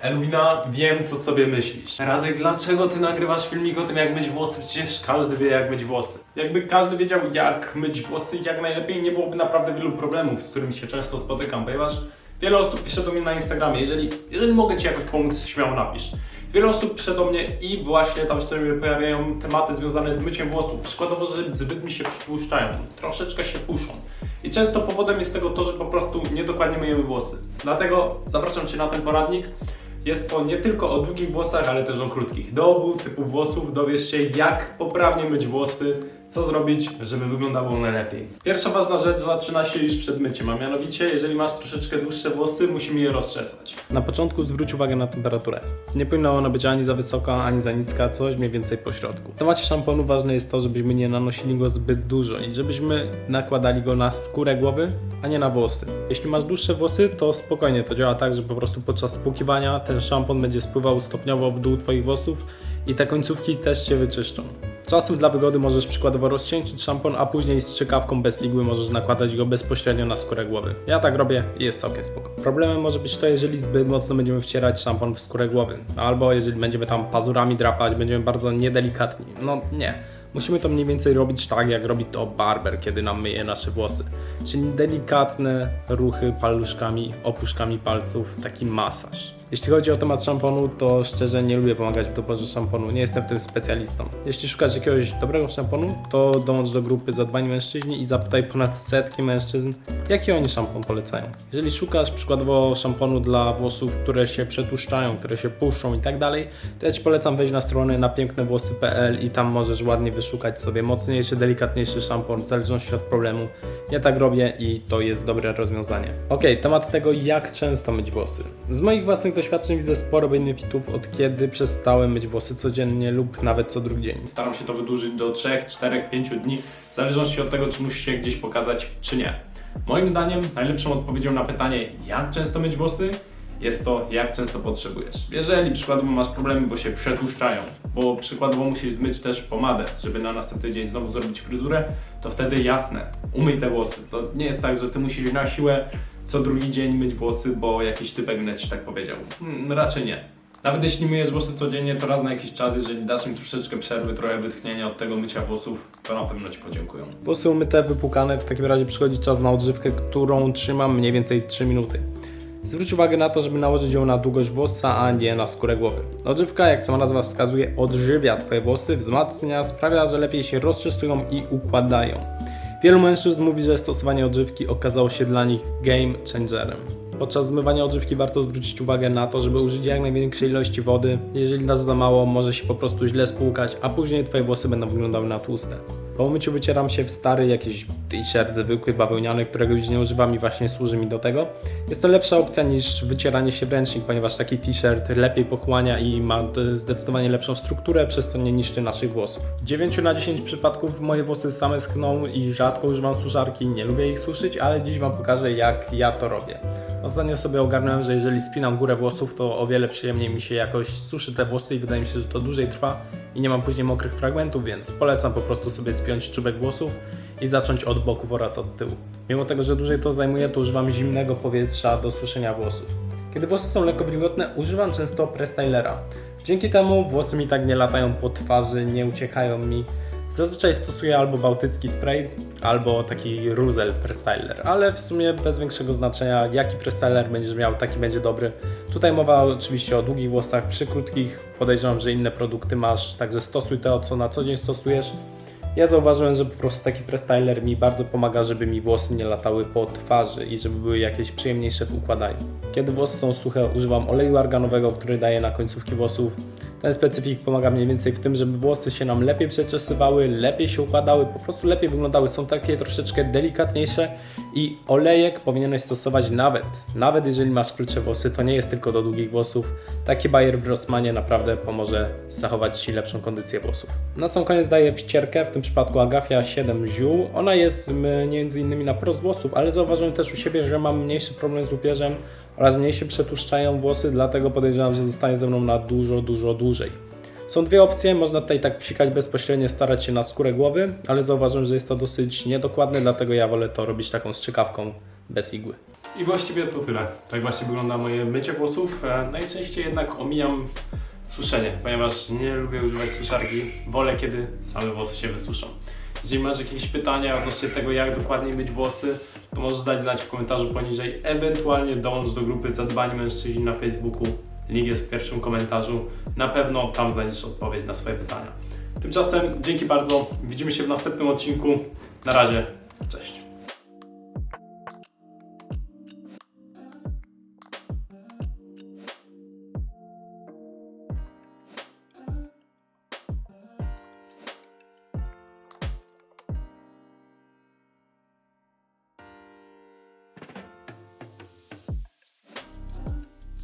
Elwina, wiem co sobie myślisz. Radek, dlaczego ty nagrywasz filmik o tym jak myć włosy? Przecież każdy wie jak myć włosy. Jakby każdy wiedział jak myć włosy jak najlepiej, nie byłoby naprawdę wielu problemów, z którymi się często spotykam, ponieważ wiele osób pisze do mnie na Instagramie. Jeżeli, jeżeli mogę ci jakoś pomóc, śmiało napisz. Wiele osób pisze do mnie i właśnie tam się pojawiają tematy związane z myciem włosów. Przykładowo, że zbyt mi się tłuszczają, troszeczkę się puszą. I często powodem jest tego to, że po prostu niedokładnie myjemy włosy. Dlatego zapraszam Cię na ten poradnik. Jest to nie tylko o długich włosach, ale też o krótkich. Do obu typów włosów dowiesz się, jak poprawnie myć włosy, co zrobić, żeby wyglądało one lepiej. Pierwsza ważna rzecz zaczyna się już przed myciem, a mianowicie, jeżeli masz troszeczkę dłuższe włosy, musimy je rozczesać. Na początku zwróć uwagę na temperaturę. Nie powinna ona być ani za wysoka, ani za niska, coś mniej więcej po środku. W temacie szamponu ważne jest to, żebyśmy nie nanosili go zbyt dużo i żebyśmy nakładali go na skórę głowy, a nie na włosy. Jeśli masz dłuższe włosy, to spokojnie to działa tak, że po prostu podczas spłukiwania ten szampon będzie spływał stopniowo w dół Twoich włosów i te końcówki też się wyczyszczą. Czasem dla wygody możesz przykładowo rozcieńczyć szampon, a później z strzykawką bez igły możesz nakładać go bezpośrednio na skórę głowy. Ja tak robię i jest całkiem spoko. Problemem może być to, jeżeli zbyt mocno będziemy wcierać szampon w skórę głowy, albo jeżeli będziemy tam pazurami drapać, będziemy bardzo niedelikatni. No nie. Musimy to mniej więcej robić tak, jak robi to barber, kiedy nam myje nasze włosy. Czyli delikatne ruchy paluszkami, opuszkami palców, taki masaż. Jeśli chodzi o temat szamponu, to szczerze nie lubię pomagać w doborze szamponu, nie jestem w tym specjalistą. Jeśli szukasz jakiegoś dobrego szamponu, to dołącz do grupy Zadbani Mężczyźni i zapytaj ponad setki mężczyzn, jaki oni szampon polecają. Jeżeli szukasz przykładowo szamponu dla włosów, które się przetłuszczają, które się puszczą i tak dalej, to ja Ci polecam wejść na stronę napięknewłosy.pl i tam możesz ładnie wyszukać sobie mocniejszy, delikatniejszy szampon w zależności od problemu. Ja tak robię i to jest dobre rozwiązanie. Ok, temat tego, jak często myć włosy. Z moich własnych doświadczeń widzę sporo benefitów od kiedy przestałem myć włosy codziennie lub nawet co drugi dzień. Staram się to wydłużyć do 3, 4, 5 dni, w zależności od tego, czy musi się gdzieś pokazać, czy nie. Moim zdaniem najlepszą odpowiedzią na pytanie, jak często myć włosy, jest to, jak często potrzebujesz. Jeżeli przykładowo masz problemy, bo się przetłuszczają, bo przykładowo musisz zmyć też pomadę, żeby na następny dzień znowu zrobić fryzurę, to wtedy jasne, umyj te włosy. To nie jest tak, że ty musisz na siłę co drugi dzień myć włosy, bo jakiś typek ci tak powiedział. Hmm, raczej nie. Nawet jeśli myjesz włosy codziennie, to raz na jakiś czas, jeżeli dasz im troszeczkę przerwy, trochę wytchnienia od tego mycia włosów, to na pewno Ci podziękują. Włosy umyte, wypłukane, w takim razie przychodzi czas na odżywkę, którą trzymam mniej więcej 3 minuty. Zwróć uwagę na to, żeby nałożyć ją na długość włosa, a nie na skórę głowy. Odżywka, jak sama nazwa wskazuje, odżywia Twoje włosy, wzmacnia, sprawia, że lepiej się rozczystują i układają. Wielu mężczyzn mówi, że stosowanie odżywki okazało się dla nich game changerem. Podczas zmywania odżywki warto zwrócić uwagę na to, żeby użyć jak największej ilości wody. Jeżeli dasz za mało, może się po prostu źle spłukać, a później Twoje włosy będą wyglądały na tłuste. Po umyciu wycieram się w stary jakiś t-shirt zwykły, bawełniany, którego już nie używam i właśnie służy mi do tego. Jest to lepsza opcja niż wycieranie się w ręcznik, ponieważ taki t-shirt lepiej pochłania i ma zdecydowanie lepszą strukturę, przez to nie niszczy naszych włosów. W 9 na 10 przypadków moje włosy same schną i rzadko używam suszarki, nie lubię ich suszyć, ale dziś Wam pokażę jak ja to robię. Ostatnio sobie ogarnąłem, że jeżeli spinam górę włosów, to o wiele przyjemniej mi się jakoś suszy te włosy i wydaje mi się, że to dłużej trwa i nie mam później mokrych fragmentów, więc polecam po prostu sobie spiąć czubek włosów i zacząć od boków oraz od tyłu. Mimo tego, że dłużej to zajmuje, to używam zimnego powietrza do suszenia włosów. Kiedy włosy są lekko wilgotne, używam często prestylera. Dzięki temu włosy mi tak nie latają po twarzy, nie uciekają mi. Zazwyczaj stosuję albo bałtycki spray, albo taki Ruzel Prestyler, ale w sumie bez większego znaczenia, jaki Prestyler będziesz miał, taki będzie dobry. Tutaj mowa oczywiście o długich włosach, przy krótkich podejrzewam, że inne produkty masz, także stosuj to, co na co dzień stosujesz. Ja zauważyłem, że po prostu taki prestyler mi bardzo pomaga, żeby mi włosy nie latały po twarzy i żeby były jakieś przyjemniejsze w układaniu. Kiedy włosy są suche, używam oleju arganowego, który daję na końcówki włosów. Ten specyfik pomaga mniej więcej w tym, żeby włosy się nam lepiej przeczesywały, lepiej się układały, po prostu lepiej wyglądały. Są takie troszeczkę delikatniejsze i olejek powinieneś stosować nawet, nawet jeżeli masz krótsze włosy, to nie jest tylko do długich włosów. Taki bajer w Rossmanie naprawdę pomoże zachować Ci lepszą kondycję włosów. Na sam koniec daję wścierkę, w tym przypadku Agafia 7 ziół. Ona jest między innymi na prost włosów, ale zauważyłem też u siebie, że mam mniejszy problem z upierzem oraz mniej się przetłuszczają włosy, dlatego podejrzewam, że zostanie ze mną na dużo, dużo dłużej. Są dwie opcje, można tutaj tak psikać bezpośrednio, starać się na skórę głowy, ale zauważyłem, że jest to dosyć niedokładne, dlatego ja wolę to robić taką strzykawką bez igły. I właściwie to tyle. Tak właśnie wygląda moje mycie włosów. E, Najczęściej jednak omijam suszenie, ponieważ nie lubię używać suszarki. Wolę, kiedy same włosy się wysuszą. Jeżeli masz jakieś pytania odnośnie tego, jak dokładnie myć włosy, to możesz dać znać w komentarzu poniżej. Ewentualnie dołącz do grupy Zadbani Mężczyźni na Facebooku. Link jest w pierwszym komentarzu. Na pewno tam znajdziesz odpowiedź na swoje pytania. Tymczasem dzięki bardzo. Widzimy się w następnym odcinku. Na razie. Cześć.